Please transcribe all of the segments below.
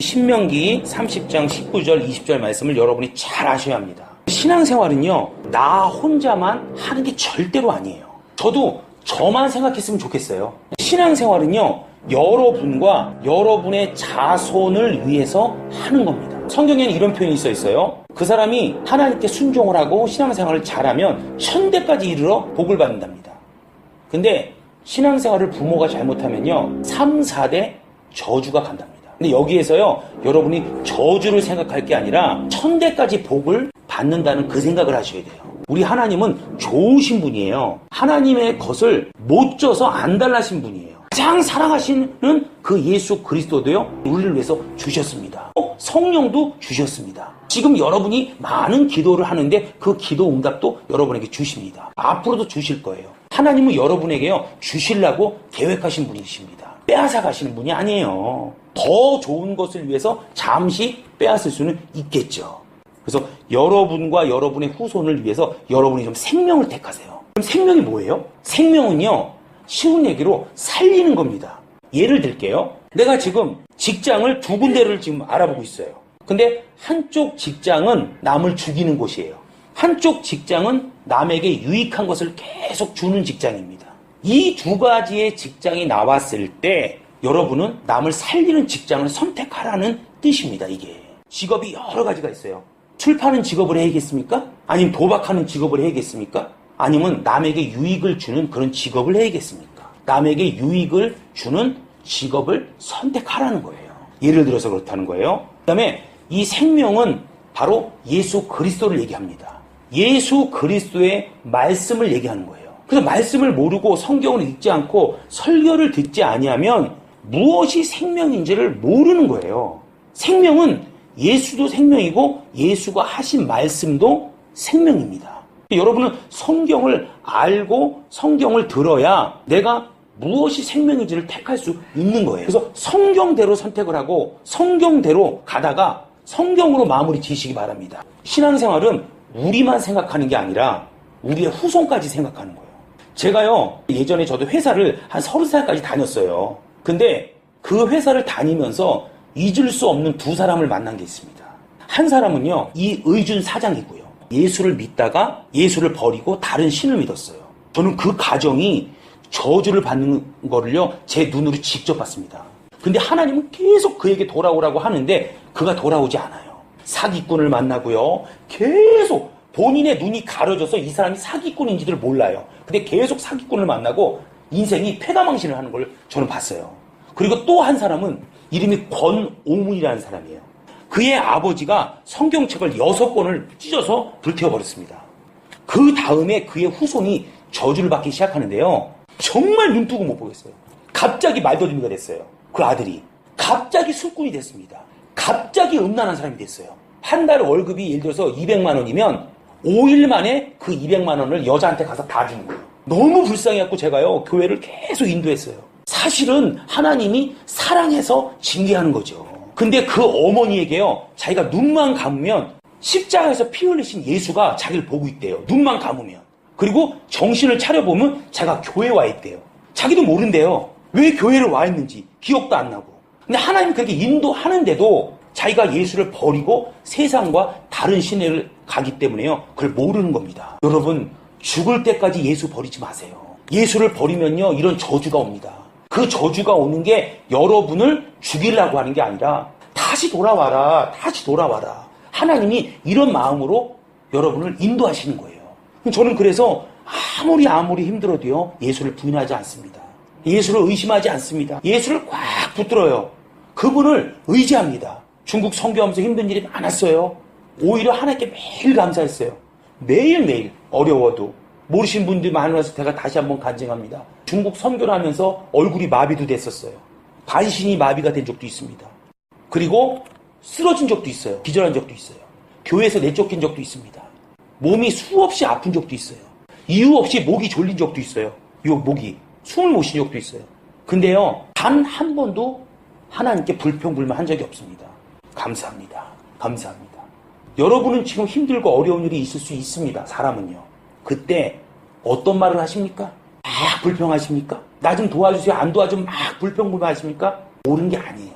신명기 30장 19절 20절 말씀을 여러분이 잘 아셔야 합니다. 신앙생활은요 나 혼자만 하는 게 절대로 아니에요. 저도 저만 생각했으면 좋겠어요. 신앙생활은요 여러분과 여러분의 자손을 위해서 하는 겁니다. 성경에는 이런 표현이 있어 있어요. 그 사람이 하나님께 순종을 하고 신앙생활을 잘하면 천대까지 이르러 복을 받는답니다. 근데 신앙생활을 부모가 잘못하면요 3, 4대 저주가 간답니다. 근데 여기에서요 여러분이 저주를 생각할 게 아니라 천대까지 복을 받는다는 그 생각을 하셔야 돼요. 우리 하나님은 좋으신 분이에요. 하나님의 것을 못 져서 안 달라신 분이에요. 가장 사랑하시는 그 예수 그리스도도요 우리를 위해서 주셨습니다. 어, 성령도 주셨습니다. 지금 여러분이 많은 기도를 하는데 그 기도 응답도 여러분에게 주십니다. 앞으로도 주실 거예요. 하나님은 여러분에게요 주시려고 계획하신 분이십니다. 빼앗아 가시는 분이 아니에요. 더 좋은 것을 위해서 잠시 빼앗을 수는 있겠죠. 그래서 여러분과 여러분의 후손을 위해서 여러분이 좀 생명을 택하세요. 그럼 생명이 뭐예요? 생명은요, 쉬운 얘기로 살리는 겁니다. 예를 들게요. 내가 지금 직장을 두 군데를 지금 알아보고 있어요. 근데 한쪽 직장은 남을 죽이는 곳이에요. 한쪽 직장은 남에게 유익한 것을 계속 주는 직장입니다. 이 두 가지의 직장이 나왔을 때 여러분은 남을 살리는 직장을 선택하라는 뜻입니다, 이게. 직업이 여러 가지가 있어요. 출판은 직업을 해야겠습니까? 아니면 도박하는 직업을 해야겠습니까? 아니면 남에게 유익을 주는 그런 직업을 해야겠습니까? 남에게 유익을 주는 직업을 선택하라는 거예요. 예를 들어서 그렇다는 거예요. 그 다음에 이 생명은 바로 예수 그리스도를 얘기합니다. 예수 그리스도의 말씀을 얘기하는 거예요. 그래서 말씀을 모르고 성경을 읽지 않고 설교를 듣지 아니하면 무엇이 생명인지를 모르는 거예요. 생명은 예수도 생명이고 예수가 하신 말씀도 생명입니다. 여러분은 성경을 알고 성경을 들어야 내가 무엇이 생명인지를 택할 수 있는 거예요. 그래서 성경대로 선택을 하고 성경대로 가다가 성경으로 마무리 지시기 바랍니다. 신앙생활은 우리만 생각하는 게 아니라 우리의 후손까지 생각하는 거예요. 제가요, 예전에 저도 회사를 한 서른 살까지 다녔어요. 근데 그 회사를 다니면서 잊을 수 없는 두 사람을 만난 게 있습니다. 한 사람은요, 이의준 사장이고요. 예수를 믿다가 예수를 버리고 다른 신을 믿었어요. 저는 그 가정이 저주를 받는 거를요, 제 눈으로 직접 봤습니다. 근데 하나님은 계속 그에게 돌아오라고 하는데 그가 돌아오지 않아요. 사기꾼을 만나고요. 계속 본인의 눈이 가려져서 이 사람이 사기꾼인지를 몰라요. 근데 계속 사기꾼을 만나고 인생이 패가망신을 하는 걸 저는 봤어요. 그리고 또 한 사람은 이름이 권오문이라는 사람이에요. 그의 아버지가 성경책을 여섯 권을 찢어서 불태워버렸습니다. 그 다음에 그의 후손이 저주를 받기 시작하는데요. 정말 눈 뜨고 못 보겠어요. 갑자기 말더듬이가 됐어요. 그 아들이. 갑자기 술꾼이 됐습니다. 갑자기 음란한 사람이 됐어요. 한 달 월급이 예를 들어서 200만 원이면 5일 만에 그 200만 원을 여자한테 가서 다 주는 거예요. 너무 불쌍해갖고 제가요, 교회를 계속 인도했어요. 사실은 하나님이 사랑해서 징계하는 거죠. 근데 그 어머니에게요, 자기가 눈만 감으면 십자가에서 피 흘리신 예수가 자기를 보고 있대요. 눈만 감으면. 그리고 정신을 차려보면 자기가 교회에 와 있대요. 자기도 모른대요. 왜 교회를 와 있는지 기억도 안 나고. 근데 하나님 그렇게 인도하는데도 자기가 예수를 버리고 세상과 다른 신을 가기 때문에요. 그걸 모르는 겁니다. 여러분, 죽을 때까지 예수 버리지 마세요. 예수를 버리면요, 이런 저주가 옵니다. 그 저주가 오는 게 여러분을 죽이려고 하는 게 아니라 다시 돌아와라, 다시 돌아와라. 하나님이 이런 마음으로 여러분을 인도하시는 거예요. 저는 그래서 아무리 아무리 힘들어도요, 예수를 부인하지 않습니다. 예수를 의심하지 않습니다. 예수를 꽉 붙들어요. 그분을 의지합니다. 중국 선교하면서 힘든 일이 많았어요. 오히려 하나님께 매일 감사했어요. 매일매일 어려워도 모르신 분들이 많아서 제가 다시 한번 간증합니다. 중국 선교를 하면서 얼굴이 마비도 됐었어요. 반신이 마비가 된 적도 있습니다. 그리고 쓰러진 적도 있어요. 기절한 적도 있어요. 교회에서 내쫓긴 적도 있습니다. 몸이 수없이 아픈 적도 있어요. 이유 없이 목이 졸린 적도 있어요. 요 목이 숨을 못 쉰 적도 있어요. 근데요, 단 한 번도 하나님께 불평불만 한 적이 없습니다. 감사합니다. 감사합니다. 여러분은 지금 힘들고 어려운 일이 있을 수 있습니다. 사람은요. 그때 어떤 말을 하십니까? 막 불평하십니까? 나 좀 도와주세요. 안 도와주면 막 불평불만 하십니까? 옳은 게 아니에요.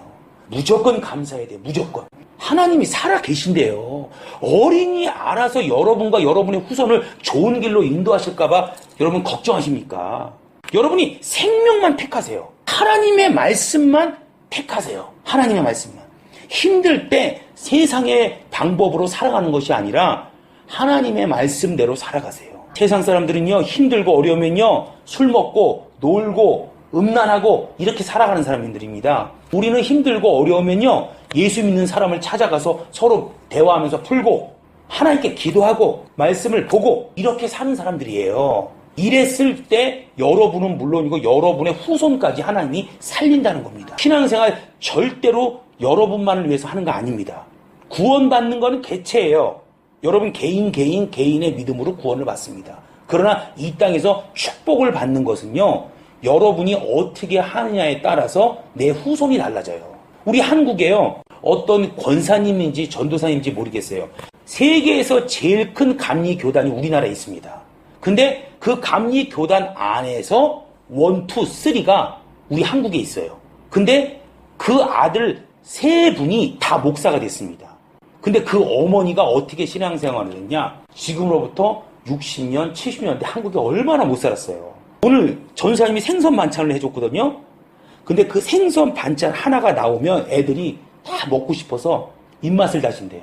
무조건 감사해야 돼요. 무조건. 하나님이 살아 계신데요. 어린이 알아서 여러분과 여러분의 후손을 좋은 길로 인도하실까봐 여러분 걱정하십니까? 여러분이 생명만 택하세요. 하나님의 말씀만 택하세요. 하나님의 말씀만. 힘들 때 세상의 방법으로 살아가는 것이 아니라 하나님의 말씀대로 살아가세요. 세상 사람들은요, 힘들고 어려우면요, 술 먹고, 놀고, 음란하고, 이렇게 살아가는 사람들입니다. 우리는 힘들고 어려우면요, 예수 믿는 사람을 찾아가서 서로 대화하면서 풀고, 하나님께 기도하고, 말씀을 보고, 이렇게 사는 사람들이에요. 이랬을 때 여러분은 물론이고 여러분의 후손까지 하나님이 살린다는 겁니다. 신앙생활 절대로 여러분만을 위해서 하는 거 아닙니다. 구원받는 거는 개체예요. 여러분 개인 개인 개인의 믿음으로 구원을 받습니다. 그러나 이 땅에서 축복을 받는 것은요. 여러분이 어떻게 하느냐에 따라서 내 후손이 달라져요. 우리 한국에요. 어떤 권사님인지 전도사님인지 모르겠어요. 세계에서 제일 큰 감리 교단이 우리나라에 있습니다. 근데 그 감리 교단 안에서 원, 투, 쓰리가 우리 한국에 있어요. 근데 그 아들 세 분이 다 목사가 됐습니다. 근데 그 어머니가 어떻게 신앙생활을 했냐? 지금으로부터 60년, 70년대 한국에 얼마나 못 살았어요. 오늘 전사님이 생선 반찬을 해줬거든요. 근데 그 생선 반찬 하나가 나오면 애들이 다 먹고 싶어서 입맛을 다신대요.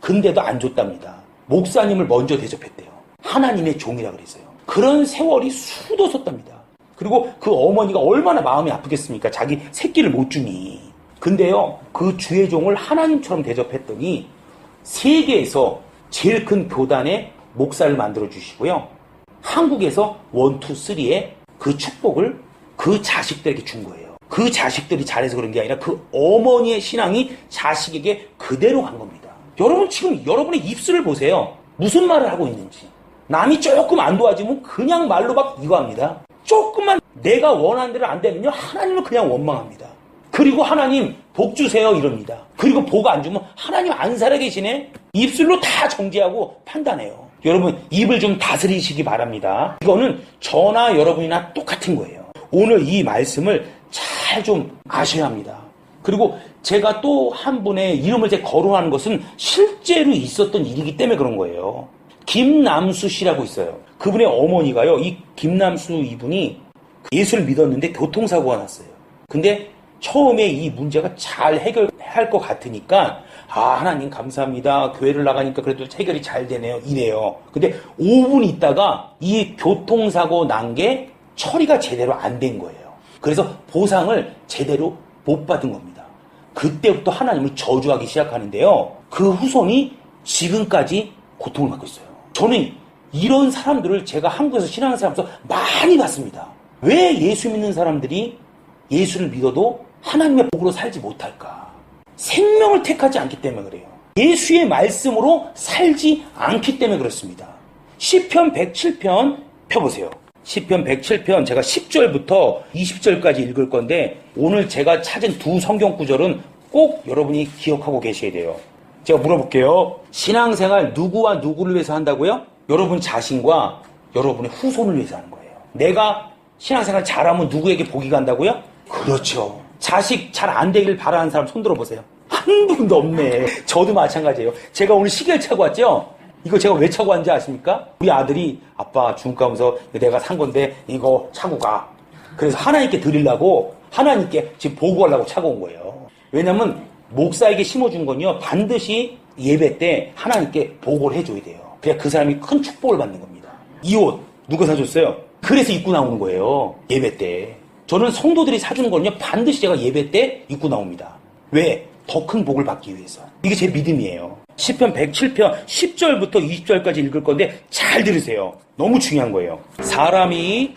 근데도 안 줬답니다. 목사님을 먼저 대접했대요. 하나님의 종이라 그랬어요. 그런 세월이 수도 섰답니다. 그리고 그 어머니가 얼마나 마음이 아프겠습니까? 자기 새끼를 못 주니. 근데요, 그 주의 종을 하나님처럼 대접했더니 세계에서 제일 큰 교단의 목사를 만들어 주시고요. 한국에서 원투 쓰리의 그 축복을 그 자식들에게 준 거예요. 그 자식들이 잘해서 그런 게 아니라 그 어머니의 신앙이 자식에게 그대로 간 겁니다. 여러분 지금 여러분의 입술을 보세요. 무슨 말을 하고 있는지. 남이 조금 안 도와주면 그냥 말로 막 이거 합니다. 조금만 내가 원하는 대로 안 되면요. 하나님을 그냥 원망합니다. 그리고 하나님 복 주세요 이럽니다. 그리고 복 안 주면 하나님 안 살아 계시네. 입술로 다 정지하고 판단해요. 여러분 입을 좀 다스리시기 바랍니다. 이거는 저나 여러분이나 똑같은 거예요. 오늘 이 말씀을 잘 좀 아셔야 합니다. 그리고 제가 또 한 분의 이름을 제 거론하는 것은 실제로 있었던 일이기 때문에 그런 거예요. 김남수 씨라고 있어요. 그분의 어머니가요. 이 김남수 이분이 예수를 믿었는데 교통사고가 났어요. 근데 처음에 이 문제가 잘 해결할 것 같으니까 아 하나님 감사합니다. 교회를 나가니까 그래도 해결이 잘 되네요. 이래요. 근데 5분 있다가 이 교통사고 난 게 처리가 제대로 안 된 거예요. 그래서 보상을 제대로 못 받은 겁니다. 그때부터 하나님을 저주하기 시작하는데요. 그 후손이 지금까지 고통을 받고 있어요. 저는 이런 사람들을 제가 한국에서 신앙생활하면서 많이 봤습니다. 왜 예수 믿는 사람들이 예수를 믿어도 하나님의 복으로 살지 못할까? 생명을 택하지 않기 때문에 그래요. 예수의 말씀으로 살지 않기 때문에 그렇습니다. 시편 107편 펴보세요. 시편 107편 제가 10절부터 20절까지 읽을 건데 오늘 제가 찾은 두 성경 구절은 꼭 여러분이 기억하고 계셔야 돼요. 제가 물어볼게요. 신앙생활 누구와 누구를 위해서 한다고요? 여러분 자신과 여러분의 후손을 위해서 하는 거예요. 내가 신앙생활 잘하면 누구에게 복이 간다고요? 그렇죠. 자식 잘 안 되길 바라는 사람 손 들어 보세요. 한 분도 없네. 저도 마찬가지예요. 제가 오늘 시계를 차고 왔죠? 이거 제가 왜 차고 왔는지 아십니까? 우리 아들이 아빠 중가 오면서 내가 산 건데 이거 차고 가. 그래서 하나님께 드리려고 하나님께 지금 보고하려고 차고 온 거예요. 왜냐면 목사에게 심어준 건요 반드시 예배 때 하나님께 보고를 해줘야 돼요. 그래야 그 사람이 큰 축복을 받는 겁니다. 이 옷 누가 사줬어요? 그래서 입고 나오는 거예요. 예배 때. 저는 성도들이 사주는 거는요 반드시 제가 예배 때 입고 나옵니다. 왜? 더 큰 복을 받기 위해서. 이게 제 믿음이에요. 10편 107편 10절부터 20절까지 읽을 건데 잘 들으세요. 너무 중요한 거예요. 사람이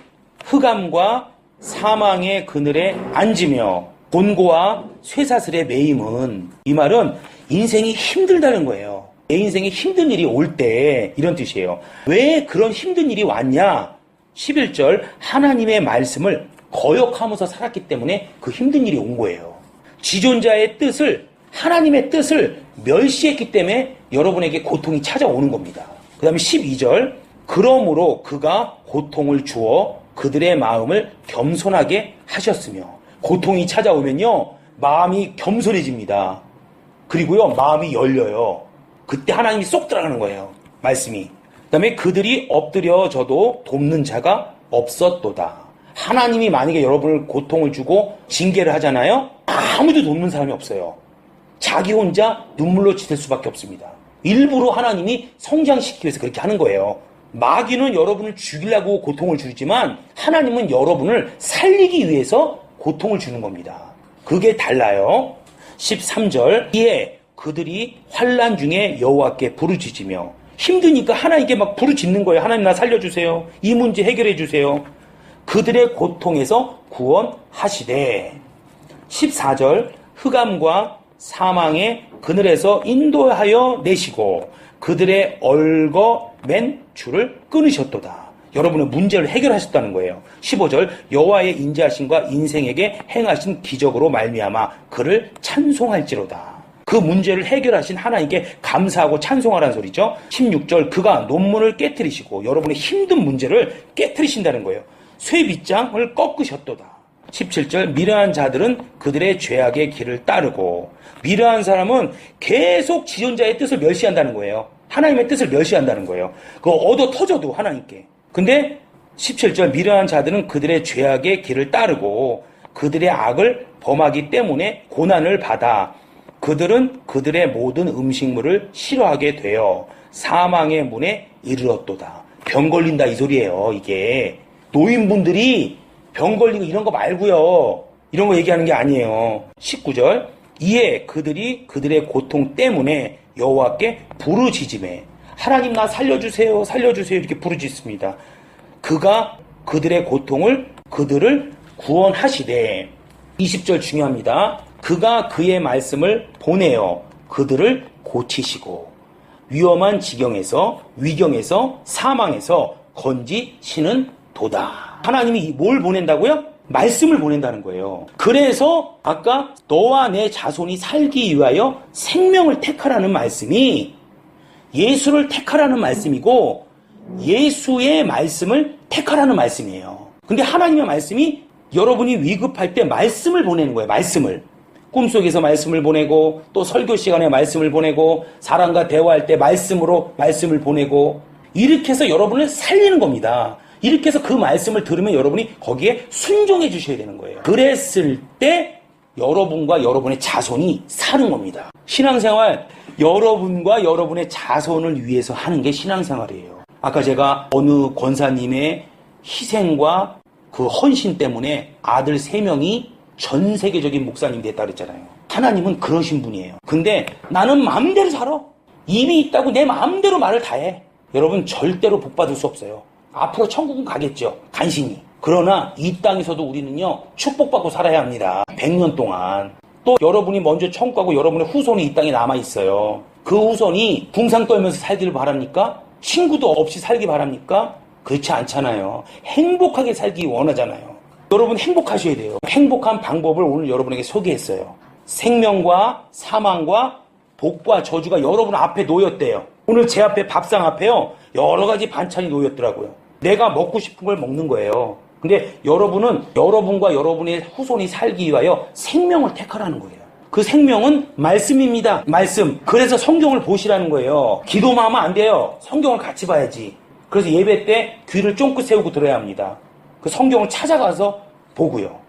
흑암과 사망의 그늘에 앉으며 곤고와 쇠사슬에 매임은 이 말은 인생이 힘들다는 거예요. 내 인생에 힘든 일이 올 때 이런 뜻이에요. 왜 그런 힘든 일이 왔냐? 11절 하나님의 말씀을 거역하면서 살았기 때문에 그 힘든 일이 온 거예요. 지존자의 뜻을 하나님의 뜻을 멸시했기 때문에 여러분에게 고통이 찾아오는 겁니다. 그 다음에 12절 그러므로 그가 고통을 주어 그들의 마음을 겸손하게 하셨으며 고통이 찾아오면요 마음이 겸손해집니다. 그리고요, 마음이 열려요. 그때 하나님이 쏙 들어가는 거예요. 말씀이. 그 다음에 그들이 엎드려져도 돕는 자가 없었도다. 하나님이 만약에 여러분을 고통을 주고 징계를 하잖아요? 아무도 돕는 사람이 없어요. 자기 혼자 눈물로 지댈 수밖에 없습니다. 일부러 하나님이 성장시키기 위해서 그렇게 하는 거예요. 마귀는 여러분을 죽이려고 고통을 주지만 하나님은 여러분을 살리기 위해서 고통을 주는 겁니다. 그게 달라요. 13절 이에 그들이 환란 중에 여호와께 부르짖으며 힘드니까 하나님께 막 부르짖는 거예요. 하나님 나 살려주세요. 이 문제 해결해 주세요. 그들의 고통에서 구원하시되 14절 흑암과 사망의 그늘에서 인도하여 내시고 그들의 얼거맨 줄을 끊으셨도다. 여러분의 문제를 해결하셨다는 거예요. 15절 여호와의 인자하심과 인생에게 행하신 기적으로 말미암아 그를 찬송할지로다. 그 문제를 해결하신 하나님께 감사하고 찬송하라는 소리죠. 16절 그가 논문을 깨뜨리시고 여러분의 힘든 문제를 깨뜨리신다는 거예요. 쇠빗장을 꺾으셨도다. 17절 미련한 자들은 그들의 죄악의 길을 따르고 미련한 사람은 계속 지존자의 뜻을 멸시한다는 거예요. 하나님의 뜻을 멸시한다는 거예요. 그거 얻어 터져도 하나님께. 근데 17절 미련한 자들은 그들의 죄악의 길을 따르고 그들의 악을 범하기 때문에 고난을 받아 그들은 그들의 모든 음식물을 싫어하게 되어 사망의 문에 이르렀도다. 병 걸린다 이 소리예요. 이게 노인분들이 병 걸리고 이런 거 말고요. 이런 거 얘기하는 게 아니에요. 19절 이에 그들이 그들의 고통 때문에 여호와께 부르짖음에 하나님 나 살려주세요 살려주세요 이렇게 부르짖습니다. 그가 그들의 고통을 그들을 구원하시되 20절 중요합니다. 그가 그의 말씀을 보내어 그들을 고치시고 위험한 지경에서 위경에서 사망에서 건지시는 도다. 하나님이 뭘 보낸다고요? 말씀을 보낸다는 거예요. 그래서 아까 너와 내 자손이 살기 위하여 생명을 택하라는 말씀이 예수를 택하라는 말씀이고 예수의 말씀을 택하라는 말씀이에요. 근데 하나님의 말씀이 여러분이 위급할 때 말씀을 보내는 거예요. 말씀을. 꿈속에서 말씀을 보내고 또 설교 시간에 말씀을 보내고 사람과 대화할 때 말씀으로 말씀을 보내고 이렇게 해서 여러분을 살리는 겁니다. 이렇게 해서 그 말씀을 들으면 여러분이 거기에 순종해 주셔야 되는 거예요. 그랬을 때 여러분과 여러분의 자손이 사는 겁니다. 신앙생활 여러분과 여러분의 자손을 위해서 하는 게 신앙생활이에요. 아까 제가 어느 권사님의 희생과 그 헌신 때문에 아들 세 명이 전 세계적인 목사님이 됐다 그랬잖아요. 하나님은 그러신 분이에요. 근데 나는 마음대로 살아. 입이 있다고 내 마음대로 말을 다 해. 여러분 절대로 복 받을 수 없어요. 앞으로 천국은 가겠죠. 간신히. 그러나 이 땅에서도 우리는요. 축복받고 살아야 합니다. 100년 동안. 또 여러분이 먼저 천국 가고 여러분의 후손이 이 땅에 남아 있어요. 그 후손이 궁상 떨면서 살기를 바랍니까? 친구도 없이 살기 바랍니까? 그렇지 않잖아요. 행복하게 살기 원하잖아요. 여러분 행복하셔야 돼요. 행복한 방법을 오늘 여러분에게 소개했어요. 생명과 사망과 복과 저주가 여러분 앞에 놓였대요. 오늘 제 앞에 밥상 앞에요. 여러 가지 반찬이 놓였더라고요. 내가 먹고 싶은 걸 먹는 거예요. 근데 여러분은 여러분과 여러분의 후손이 살기 위하여 생명을 택하라는 거예요. 그 생명은 말씀입니다. 말씀. 그래서 성경을 보시라는 거예요. 기도만 하면 안 돼요. 성경을 같이 봐야지. 그래서 예배 때 귀를 쫑긋 세우고 들어야 합니다. 그 성경을 찾아가서 보고요.